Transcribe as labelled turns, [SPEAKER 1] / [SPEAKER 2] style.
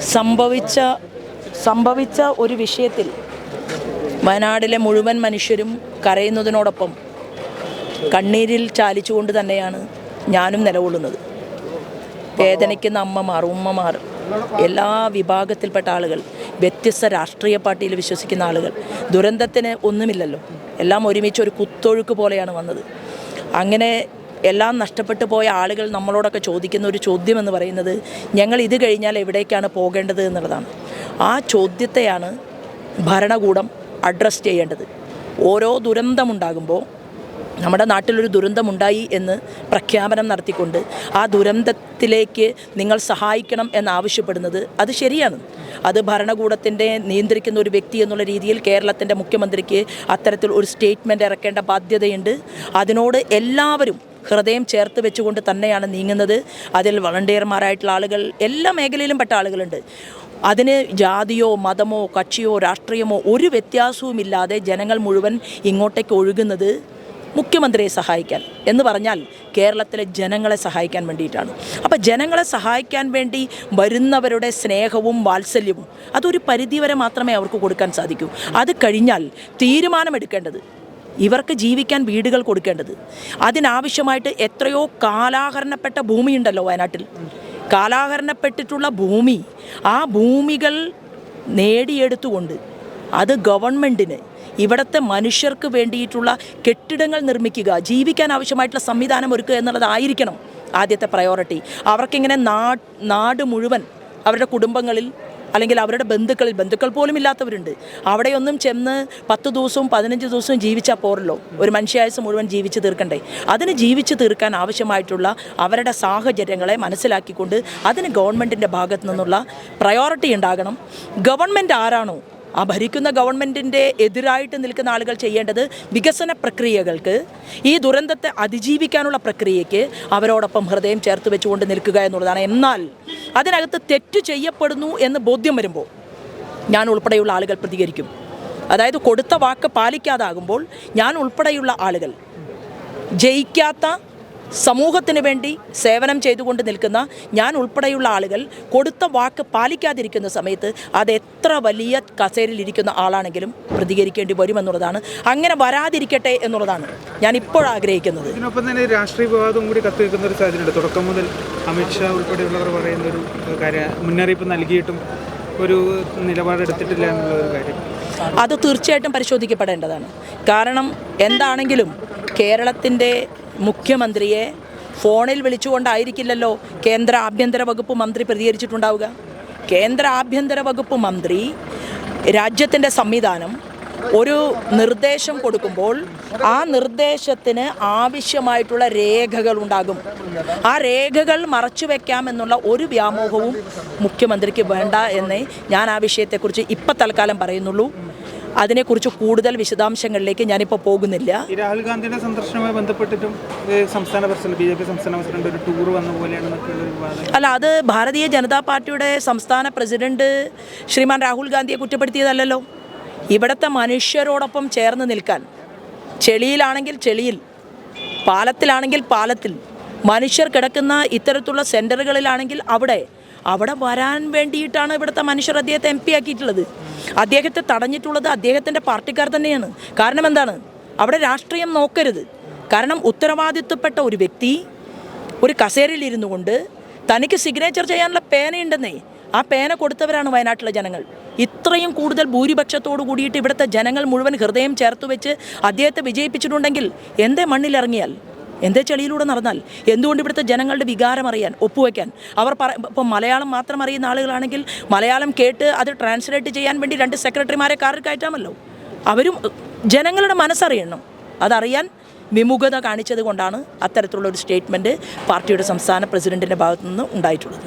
[SPEAKER 1] സംഭവിച്ച സംഭവിച്ച ഒരു വിഷയത്തിൽ വയനാടിലെ മുഴുവൻ മനുഷ്യരും കരയുന്നതിനോടൊപ്പം കണ്ണീരിൽ ചാലിച്ചുകൊണ്ട് തന്നെയാണ് ഞാനും നിലകൊള്ളുന്നത്. വേദനിക്കുന്ന അമ്മമാർ ഉമ്മമാർ എല്ലാ വിഭാഗത്തിൽപ്പെട്ട ആളുകൾ വ്യത്യസ്ത രാഷ്ട്രീയ പാർട്ടിയിൽ വിശ്വസിക്കുന്ന ആളുകൾ ദുരന്തത്തിന് ഒന്നുമില്ലല്ലോ. എല്ലാം ഒരുമിച്ച് ഒരു കുത്തൊഴുക്ക് പോലെയാണ് വന്നത്. അങ്ങനെ എല്ലാം നഷ്ടപ്പെട്ടു പോയ ആളുകൾ നമ്മളോടൊക്കെ ചോദിക്കുന്ന ഒരു ചോദ്യം എന്ന് പറയുന്നത് ഞങ്ങൾ ഇത് കഴിഞ്ഞാൽ എവിടേക്കാണ് പോകേണ്ടത് എന്നുള്ളതാണ്. ആ ചോദ്യത്തെയാണ് ഭരണകൂടം അഡ്രസ്സ് ചെയ്യേണ്ടത്. ഓരോ ദുരന്തമുണ്ടാകുമ്പോൾ നമ്മുടെ നാട്ടിലൊരു ദുരന്തമുണ്ടായി എന്ന് പ്രഖ്യാപനം നടത്തിക്കൊണ്ട് ആ ദുരന്തത്തിലേക്ക് നിങ്ങൾ സഹായിക്കണം എന്നാവശ്യപ്പെടുന്നത് അത് ശരിയാണ്. അത് ഭരണകൂടത്തിന്റെ നിയന്ത്രിക്കുന്ന ഒരു വ്യക്തി എന്നുള്ള രീതിയിൽ കേരളത്തിന്റെ മുഖ്യമന്ത്രിക്ക് അത്തരത്തിൽ ഒരു സ്റ്റേറ്റ്മെന്റ് ഇറക്കേണ്ട ബാധ്യതയുണ്ട്. അതിനോട് എല്ലാവരും ഹൃദയം ചേർത്ത് വെച്ചുകൊണ്ട് തന്നെയാണ് നീങ്ങുന്നത്. അതിൽ വളണ്ടിയർമാരായിട്ടുള്ള ആളുകൾ എല്ലാ മേഖലയിലും പെട്ട ആളുകളുണ്ട്. അതിന് ജാതിയോ മതമോ കക്ഷിയോ രാഷ്ട്രീയമോ ഒരു വ്യത്യാസവുമില്ലാതെ ജനങ്ങൾ മുഴുവൻ ഇങ്ങോട്ടേക്ക് ഒഴുകുന്നത് മുഖ്യമന്ത്രിയെ സഹായിക്കാൻ എന്ന് പറഞ്ഞാൽ കേരളത്തിലെ ജനങ്ങളെ സഹായിക്കാൻ വേണ്ടിയിട്ടാണ്. അപ്പോൾ ജനങ്ങളെ സഹായിക്കാൻ വേണ്ടി വരുന്നവരുടെ സ്നേഹവും വാത്സല്യവും അതൊരു പരിധിവരെ മാത്രമേ അവർക്ക് കൊടുക്കാൻ സാധിക്കൂ. അത് കഴിഞ്ഞാൽ തീരുമാനമെടുക്കേണ്ടത് ഇവർക്ക് ജീവിക്കാൻ വീടുകൾ കൊടുക്കേണ്ടത്. അതിനാവശ്യമായിട്ട് എത്രയോ കാലാഹരണപ്പെട്ട ഭൂമിയുണ്ടല്ലോ വയനാട്ടിൽ. കാലാഹരണപ്പെട്ടിട്ടുള്ള ഭൂമി ആ ഭൂമികൾ നേടിയെടുത്തുകൊണ്ട് അത് ഗവൺമെന്റിന് ഇവിടുത്തെ മനുഷ്യർക്ക് വേണ്ടിയിട്ടുള്ള കെട്ടിടങ്ങൾ നിർമ്മിക്കുക ജീവിക്കാൻ ആവശ്യമായിട്ടുള്ള സംവിധാനം ഒരുക്കുക എന്നുള്ളതായിരിക്കണം ആദ്യത്തെ പ്രയോറിറ്റി അവർക്കിങ്ങനെ നാട് നാട് മുഴുവൻ അവരുടെ കുടുംബങ്ങളിൽ അല്ലെങ്കിൽ അവരുടെ ബന്ധുക്കളിൽ ബന്ധുക്കൾ പോലും ഇല്ലാത്തവരുണ്ട്. അവിടെയൊന്നും ചെന്ന് പത്ത് ദിവസവും പതിനഞ്ച് ദിവസവും ജീവിച്ചാൽ പോരല്ലോ. ഒരു മനുഷ്യായുസ് മുഴുവൻ ജീവിച്ച് തീർക്കണ്ടേ. അതിന് ജീവിച്ച് തീർക്കാൻ ആവശ്യമായിട്ടുള്ള അവരുടെ സാഹചര്യങ്ങളെ മനസ്സിലാക്കിക്കൊണ്ട് അതിന് ഗവൺമെന്റിന്റെ ഭാഗത്തു നിന്നുള്ള പ്രയോറിറ്റി ഉണ്ടാകണം. ഗവൺമെന്റ് ആരാണോ? ആ ഭരിക്കുന്ന ഗവൺമെന്റിന്റെ എതിരായിട്ട് നിൽക്കുന്ന ആളുകൾ ചെയ്യേണ്ടത് വികസന പ്രക്രിയകൾക്ക് ഈ ദുരന്തത്തെ അതിജീവിക്കാനുള്ള പ്രക്രിയയ്ക്ക് അവരോടൊപ്പം ഹൃദയം ചേർത്ത് വെച്ചുകൊണ്ട് നിൽക്കുക എന്നുള്ളതാണ്. എന്നാൽ അതിനകത്ത് തെറ്റ് ചെയ്യപ്പെടുന്നു എന്ന് ബോധ്യം വരുമ്പോൾ ഞാൻ ഉൾപ്പെടെയുള്ള ആളുകൾ പ്രതികരിക്കും. അതായത് കൊടുത്ത വാക്ക് പാലിക്കാതാകുമ്പോൾ ഞാൻ ഉൾപ്പെടെയുള്ള ആളുകൾ ജയിക്കാത്ത സമൂഹത്തിന് വേണ്ടി സേവനം ചെയ്തുകൊണ്ട് നിൽക്കുന്ന ഞാൻ ഉൾപ്പെടെയുള്ള ആളുകൾ കൊടുത്ത വാക്ക് പാലിക്കാതിരിക്കുന്ന സമയത്ത് അത് എത്ര വലിയ കസേരയിലിരിക്കുന്ന ആളാണെങ്കിലും പ്രതികരിക്കേണ്ടി വരുമെന്നുള്ളതാണ്. അങ്ങനെ വരാതിരിക്കട്ടെ എന്നുള്ളതാണ് ഞാൻ ഇപ്പോൾ ആഗ്രഹിക്കുന്നത്.
[SPEAKER 2] ഇതിനൊപ്പം തന്നെ രാഷ്ട്രീയ വിവാദവും കൂടി കത്തിവെക്കുന്ന ഒരു സാഹചര്യമുണ്ട്. തുടക്കം മുതൽ അമിത്ഷാ ഉൾപ്പെടെയുള്ളവർ പറയുന്ന ഒരു കാര്യം മുന്നറിയിപ്പ് നൽകിയിട്ടും ഒരു നിലപാടെടുത്തിട്ടില്ല എന്നുള്ള ഒരു കാര്യം.
[SPEAKER 1] അത് തീർച്ചയായിട്ടും പരിശോധിക്കപ്പെടേണ്ടതാണ്. കാരണം എന്താണെങ്കിലും കേരളത്തിന്റെ മുഖ്യമന്ത്രിയെ ഫോണിൽ വിളിച്ചുകൊണ്ടായിരിക്കില്ലല്ലോ കേന്ദ്ര ആഭ്യന്തര വകുപ്പ് മന്ത്രി പ്രതികരിച്ചിട്ടുണ്ടാവുക. കേന്ദ്ര ആഭ്യന്തര വകുപ്പ് മന്ത്രി രാജ്യത്തിന്റെ സംവിധാനം ഒരു നിർദ്ദേശം കൊടുക്കുമ്പോൾ ആ നിർദ്ദേശത്തിന് ആവശ്യമായിട്ടുള്ള രേഖകൾ ഉണ്ടാകും. ആ രേഖകൾ മറച്ചു വെക്കാം എന്നുള്ള ഒരു വ്യാമോഹവും മുഖ്യമന്ത്രിക്ക് വേണ്ട എന്നേ ഞാൻ ആ വിഷയത്തെക്കുറിച്ച് ഇപ്പം തൽക്കാലം പറയുന്നുള്ളൂ. അതിനെക്കുറിച്ച് കൂടുതൽ വിശദാംശങ്ങളിലേക്ക് ഞാനിപ്പോൾ പോകുന്നില്ല.
[SPEAKER 2] രാഹുൽ ഗാന്ധിയുടെ സന്ദർശനവുമായി ബന്ധപ്പെട്ടിട്ടും സംസ്ഥാന പ്രസിഡന്റ് ബി ജെ പി സംസ്ഥാന പ്രസിഡന്റ് ഒരു ടൂർ വന്ന വിവാദം
[SPEAKER 1] അല്ല അത് ഭാരതീയ ജനതാ പാർട്ടിയുടെ സംസ്ഥാന പ്രസിഡന്റ് ശ്രീമാൻ രാഹുൽ ഗാന്ധിയെ കുറ്റപ്പെടുത്തിയതല്ലല്ലോ. ഇവിടുത്തെ മനുഷ്യരോടൊപ്പം ചേർന്ന് നിൽക്കാൻ ചെളിയിലാണെങ്കിൽ ചെളിയിൽ പാലത്തിലാണെങ്കിൽ പാലത്തിൽ മനുഷ്യർ കിടക്കുന്ന ഇത്തരത്തിലുള്ള സെന്ററുകളിലാണെങ്കിൽ അവിടെ അവിടെ വരാൻ വേണ്ടിയിട്ടാണ് ഇവിടുത്തെ മനുഷ്യർ അദ്ദേഹത്തെ എം പി ആക്കിയിട്ടുള്ളത്. അദ്ദേഹത്തെ തടഞ്ഞിട്ടുള്ളത് അദ്ദേഹത്തിന്റെ പാർട്ടിക്കാർ തന്നെയാണ്. കാരണം എന്താണ്? അവിടെ രാഷ്ട്രീയം നോക്കരുത്. കാരണം ഉത്തരവാദിത്വപ്പെട്ട ഒരു വ്യക്തി ഒരു കസേരയിൽ ഇരുന്നു കൊണ്ട് തനിക്ക് സിഗ്നേച്ചർ ചെയ്യാനുള്ള പേനയുണ്ടെന്നേ ആ പേന കൊടുത്തവരാണ് വയനാട്ടിലെ ജനങ്ങൾ. ഇത്രയും കൂടുതൽ ഭൂരിപക്ഷത്തോട് കൂടിയിട്ട് ഇവിടുത്തെ ജനങ്ങൾ മുഴുവൻ ഹൃദയം ചേർത്ത് വെച്ച് അദ്ദേഹത്തെ വിജയിപ്പിച്ചിട്ടുണ്ടെങ്കിൽ എന്തേ മണ്ണിലിറങ്ങിയാൽ? എന്തേ ചെളിയിലൂടെ നടന്നാൽ? എന്തുകൊണ്ട് ഇവിടുത്തെ ജനങ്ങളുടെ വികാരം അറിയാൻ ഒപ്പുവെക്കാൻ? അവർ പറ ഇപ്പോൾ മലയാളം മാത്രം അറിയുന്ന ആളുകളാണെങ്കിൽ മലയാളം കേട്ട് അത് ട്രാൻസ്ലേറ്റ് ചെയ്യാൻ വേണ്ടി രണ്ട് സെക്രട്ടറിമാരെ കാറിൽ കയറ്റാമല്ലോ? അവരും ജനങ്ങളുടെ മനസ്സറിയണം. അതറിയാൻ വിമുഖത കാണിച്ചത് കൊണ്ടാണ് അത്തരത്തിലുള്ള ഒരു സ്റ്റേറ്റ്മെന്റ് പാർട്ടിയുടെ സംസ്ഥാന പ്രസിഡന്റിന്റെ ഭാഗത്തു നിന്ന് ഉണ്ടായിട്ടുള്ളത്.